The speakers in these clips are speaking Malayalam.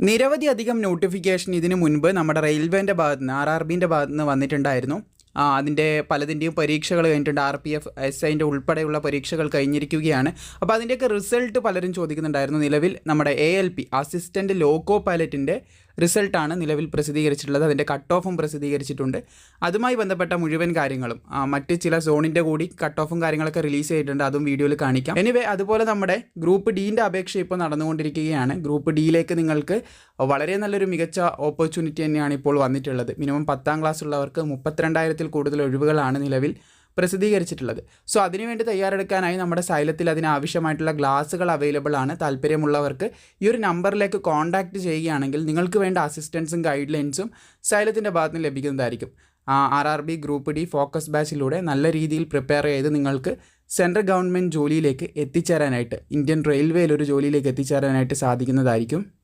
നിരവധി അധികം നോട്ടിഫിക്കേഷൻ ഇതിനു മുൻപ് നമ്മുടെ റെയിൽവേന്റെ ഭാഗത്ത് നിന്ന് ആർ ആർ ബിന്റെ ഭാഗത്ത് നിന്ന് വന്നിട്ടുണ്ടായിരുന്നു. അതിന്റെ പലതിന്റെയും പരീക്ഷകൾ കഴിഞ്ഞിട്ടുണ്ട്. ആർ പി എഫ് എസ് ഐന്റെ ഉൾപ്പെടെയുള്ള പരീക്ഷകൾ കഴിഞ്ഞിരിക്കുകയാണ്. അപ്പോൾ അതിന്റെയൊക്കെ റിസൾട്ട് പലരും ചോദിക്കുന്നുണ്ടായിരുന്നു. നിലവിൽ നമ്മുടെ A L P assistant loco പൈലറ്റിന്റെ റിസൾട്ടാണ് നിലവിൽ പ്രസിദ്ധീകരിച്ചിട്ടുള്ളത്. അതിന്റെ കട്ട് ഓഫും പ്രസിദ്ധീകരിച്ചിട്ടുണ്ട്. അതുമായി ബന്ധപ്പെട്ട മുഴുവൻ കാര്യങ്ങളും മറ്റ് ചില സോണിന്റെ കൂടി കട്ട് ഓഫും കാര്യങ്ങളൊക്കെ റിലീസ് ചെയ്തിട്ടുണ്ട്. അതും വീഡിയോയിൽ കാണിക്കാം. എനിവേ അതുപോലെ നമ്മുടെ ഗ്രൂപ്പ് ഡീന്റെ അപേക്ഷ ഇപ്പോൾ നടന്നുകൊണ്ടിരിക്കുകയാണ്. ഗ്രൂപ്പ് ഡിയിലേക്ക് നിങ്ങൾക്ക് വളരെ നല്ലൊരു മികച്ച ഓപ്പർച്യൂണിറ്റി തന്നെയാണ് ഇപ്പോൾ വന്നിട്ടുള്ളത്. മിനിമം പത്താം ക്ലാസ് ഉള്ളവർക്ക് മുപ്പത്തിരണ്ടായിരത്തിൽ കൂടുതൽ ഒഴിവുകളാണ് നിലവിൽ പ്രസിദ്ധീകരിച്ചിട്ടുള്ളത്. സോ അതിനുവേണ്ടി തയ്യാറെടുക്കാനായി നമ്മുടെ സൈലത്തിൽ അതിനാവശ്യമായിട്ടുള്ള ഗ്ലാസ്സുകൾ അവൈലബിൾ ആണ്. താല്പര്യമുള്ളവർക്ക് ഈ ഒരു നമ്പറിലേക്ക് കോൺടാക്റ്റ് ചെയ്യുകയാണെങ്കിൽ നിങ്ങൾക്ക് വേണ്ട അസിസ്റ്റൻസും ഗൈഡ് ലൈൻസും സൈലത്തിന്റെ ഭാഗത്ത് നിന്ന് ലഭിക്കുന്നതായിരിക്കും. R R B group D focus ബാച്ചിലൂടെ നല്ല രീതിയിൽ പ്രിപ്പയർ ചെയ്ത് നിങ്ങൾക്ക് സെൻട്രൽ ഗവൺമെന്റ് ജോലിയിലേക്ക് എത്തിച്ചേരാനായിട്ട് ഇന്ത്യൻ റെയിൽവേയിൽ ഒരു ജോലിയിലേക്ക് എത്തിച്ചേരാനായിട്ട് സാധിക്കുന്നതായിരിക്കും.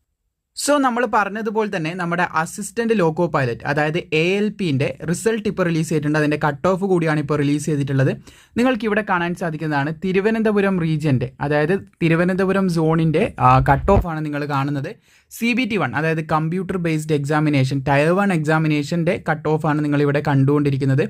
സോ നമ്മൾ പറഞ്ഞതുപോലെ തന്നെ നമ്മുടെ അസിസ്റ്റന്റ് ലോക്കോ പൈലറ്റ് അതായത് എ എൽ പിന്റെ റിസൾട്ട് ഇപ്പോൾ റിലീസ് ചെയ്തിട്ടുണ്ട്. അതിന്റെ കട്ട് ഓഫ് കൂടിയാണ് ഇപ്പോൾ റിലീസ് ചെയ്തിട്ടുള്ളത്. നിങ്ങൾക്ക് ഇവിടെ കാണാൻ സാധിക്കുന്നതാണ് തിരുവനന്തപുരം റീജിയന്റെ അതായത് തിരുവനന്തപുരം സോണിന്റെ കട്ട് ഓഫ് ആണ് നിങ്ങൾ കാണുന്നത്. സി ബി ടി വൺ അതായത് computer based examination tier one എക്സാമിനേഷന്റെ cut off ആണ് നിങ്ങളിവിടെ കണ്ടുകൊണ്ടിരിക്കുന്നത്.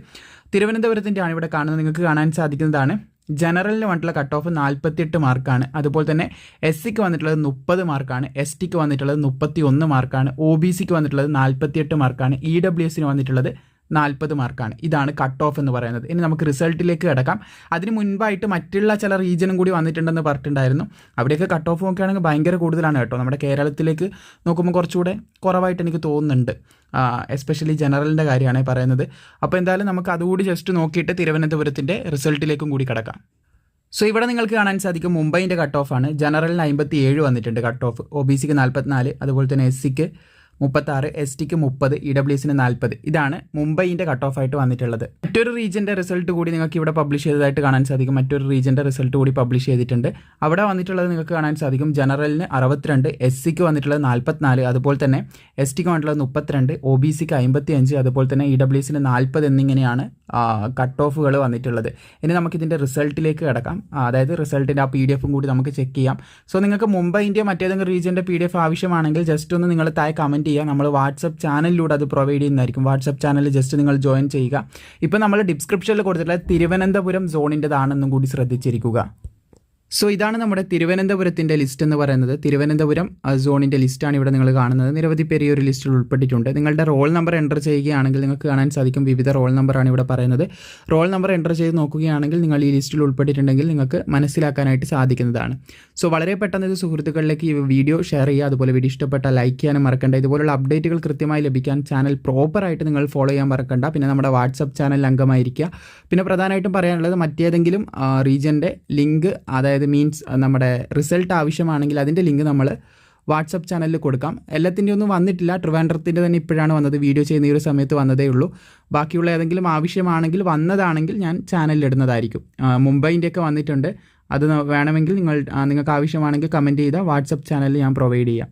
തിരുവനന്തപുരത്തിന്റെ ആണ് ഇവിടെ കാണുന്നത്. നിങ്ങൾക്ക് കാണാൻ സാധിക്കുന്നതാണ്. ജനറലിന് വന്നിട്ടുള്ള കട്ട് ഓഫ് നാൽപ്പത്തിയെട്ട് മാർക്കാണ്. അതുപോലെ തന്നെ എസ് സിക്ക് വന്നിട്ടുള്ളത് മുപ്പത് മാർക്കാണ്. എസ് ടിക്ക് വന്നിട്ടുള്ളത് മുപ്പത്തി ഒന്ന് മാർക്കാണ് ഒ ബി സിക്ക് വന്നിട്ടുള്ളത് നാൽപ്പത്തിയെട്ട് മാർക്കാണ്. ഇ ഡബ്ല്യു എസിന് വന്നിട്ടുള്ളത് നാൽപ്പത് മാർക്കാണ്. ഇതാണ് കട്ട് ഓഫ് എന്ന് പറയുന്നത്. ഇനി നമുക്ക് റിസൾട്ടിലേക്ക് കിടക്കാം. അതിന് മുൻപായിട്ട് മറ്റുള്ള ചില റീജിയനും കൂടി വന്നിട്ടുണ്ടെന്ന് പറഞ്ഞിട്ടുണ്ടായിരുന്നു. അവിടെയൊക്കെ കട്ട് ഓഫ് നോക്കുകയാണെങ്കിൽ ഭയങ്കര കൂടുതലാണ് കേട്ടോ. നമ്മുടെ കേരളത്തിലേക്ക് നോക്കുമ്പോൾ കുറച്ചുകൂടെ കുറവായിട്ട് എനിക്ക് തോന്നുന്നുണ്ട്. എസ്പെഷ്യലി ജനറലിന്റെ കാര്യമാണ് പറയുന്നത്. അപ്പോൾ എന്തായാലും നമുക്ക് അതുകൂടി ജസ്റ്റ് നോക്കിയിട്ട് തിരുവനന്തപുരത്തിന്റെ റിസൾട്ടിലേക്കും കൂടി കിടക്കാം. സോ ഇവിടെ നിങ്ങൾക്ക് കാണാൻ സാധിക്കും മുംബൈന്റെ കട്ട് ഓഫാണ് ജനറലിന് അമ്പത്തി ഏഴ് വന്നിട്ടുണ്ട് കട്ട് ഓഫ് ഒ ബി സിക്ക് നാൽപ്പത്തിനാല് അതുപോലെ തന്നെ എസ് സിക്ക് മുപ്പത്താറ് എസ് ടിക്ക് മുപ്പത് ഇ ഡബ്ല്യു എസിന് നാൽപ്പത്. ഇതാണ് മുംബൈന്റെ കട്ട് ഓഫ് ആയിട്ട് വന്നിട്ടുള്ളത്. മറ്റൊരു റീജിയന്റെ റിസൾട്ട് കൂടി നിങ്ങൾക്ക് ഇവിടെ പബ്ലിഷ് ചെയ്തതായിട്ട് കാണാൻ സാധിക്കും. മറ്റൊരു റീജിയന്റെ റിസൾട്ട് കൂടി പബ്ലിഷ് ചെയ്തിട്ടുണ്ട്. അവിടെ വന്നിട്ടുള്ളത് നിങ്ങൾക്ക് കാണാൻ സാധിക്കും. ജനറലിന് അറുപത്തിരണ്ട് എസ് സിക്ക് വന്നിട്ടുള്ളത് നാൽപ്പത്തിനാല് അതുപോലെ തന്നെ എസ് ടിക്ക് വന്നിട്ടുള്ളത് മുപ്പത്തിരണ്ട് ഒ ബി സിക്ക് അമ്പത്തി അഞ്ച് അതുപോലെ തന്നെ ഇ ഡബ്ല്യു എസിന് നാൽപ്പത് എന്നിങ്ങനെയാണ് കട്ട് ഓഫുകൾ വന്നിട്ടുള്ളത്. ഇനി നമുക്കിതിന്റെ റിസൾട്ടിലേക്ക് കിടക്കാം. അതായത് റിസൾട്ടിന്റെ ആ പി ഡി എഫും കൂടി നമുക്ക് ചെക്ക് ചെയ്യാം. സോ നിങ്ങൾക്ക് മുംബൈ ഇന്ത്യ മറ്റേതെങ്കിലും റീജിയന്റെ പി ഡി എഫ് ആവശ്യമാണെങ്കിൽ ജസ്റ്റ് ഒന്ന് നിങ്ങൾ താഴെ കമന്റ് ചെയ്യുക. നമ്മൾ വാട്സപ്പ് ചാനലിലൂടെ അത് പ്രൊവൈഡ് ചെയ്യുന്നതായിരിക്കും. വാട്സപ്പ് ചാനൽ ജസ്റ്റ് നിങ്ങൾ ജോയിൻ ചെയ്യുക. ഇപ്പോൾ നമ്മൾ ഡിസ്ക്രിപ്ഷനിൽ കൊടുത്തിട്ടുള്ള തിരുവനന്തപുരം സോണിന്റെതാണെന്നും കൂടി ശ്രദ്ധിച്ചിരിക്കുക. സോ ഇതാണ് നമ്മുടെ തിരുവനന്തപുരത്തിന്റെ ലിസ്റ്റ് എന്ന് പറയുന്നത്. തിരുവനന്തപുരം സോണിന്റെ ലിസ്റ്റാണ് ഇവിടെ നിങ്ങൾ കാണുന്നത്. നിരവധി പേര് ഈ ഒരു ലിസ്റ്റിൽ ഉൾപ്പെട്ടിട്ടുണ്ട്. നിങ്ങളുടെ റോൾ നമ്പർ എന്റർ ചെയ്യുകയാണെങ്കിൽ നിങ്ങൾക്ക് കാണാൻ സാധിക്കും. വിവിധ റോൾ നമ്പറാണ് ഇവിടെ പറയുന്നത്. റോൾ നമ്പർ എന്റർ ചെയ്ത് നോക്കുകയാണെങ്കിൽ നിങ്ങൾ ഈ ലിസ്റ്റിൽ ഉൾപ്പെട്ടിട്ടുണ്ടെങ്കിൽ നിങ്ങൾക്ക് മനസ്സിലാക്കാനായിട്ട് സാധിക്കുന്നതാണ്. സോ വളരെ പെട്ടെന്ന് ഇത് സുഹൃത്തുക്കളിലേക്ക് ഈ വീഡിയോ ഷെയർ ചെയ്യുക. അതുപോലെ വീഡിയോ ഇഷ്ടപ്പെട്ട ലൈക്ക് ചെയ്യാനും മറക്കണ്ട. ഇതുപോലുള്ള അപ്ഡേറ്റുകൾ കൃത്യമായി ലഭിക്കാൻ ചാനൽ പ്രോപ്പറായിട്ട് നിങ്ങൾ ഫോളോ ചെയ്യാൻ മറക്കണ്ട. പിന്നെ നമ്മുടെ വാട്സപ്പ് ചാനൽ അംഗമായിരിക്കുക. പിന്നെ പ്രധാനമായിട്ടും പറയാനുള്ളത് മറ്റേതെങ്കിലും റീജിയന്റെ ലിങ്ക് അതായത് മീൻസ് നമ്മുടെ റിസൾട്ട് ആവശ്യമാണെങ്കിൽ അതിന്റെ ലിങ്ക് നമ്മൾ വാട്സപ്പ് ചാനലിൽ കൊടുക്കാം. എല്ലാത്തിന്റെ ഒന്നും വന്നിട്ടില്ല. ട്രിവാൻഡ്രത്തിന്റെ തന്നെ ഇപ്പോഴാണ് വന്നത്. വീഡിയോ ചെയ്യുന്ന ഈ ഒരു സമയത്ത് വന്നതേ ഉള്ളൂ. ബാക്കിയുള്ള ഏതെങ്കിലും ആവശ്യമാണെങ്കിൽ വന്നതാണെങ്കിൽ ഞാൻ ചാനലിൽ ഇടുന്നതായിരിക്കും. മുംബൈന്റെയൊക്കെ വന്നിട്ടുണ്ട്. അത് വേണമെങ്കിൽ നിങ്ങൾ നിങ്ങൾക്ക് ആവശ്യമാണെങ്കിൽ കമന്റ് ചെയ്താൽ വാട്സപ്പ് ചാനലിൽ ഞാൻ പ്രൊവൈഡ് ചെയ്യാം.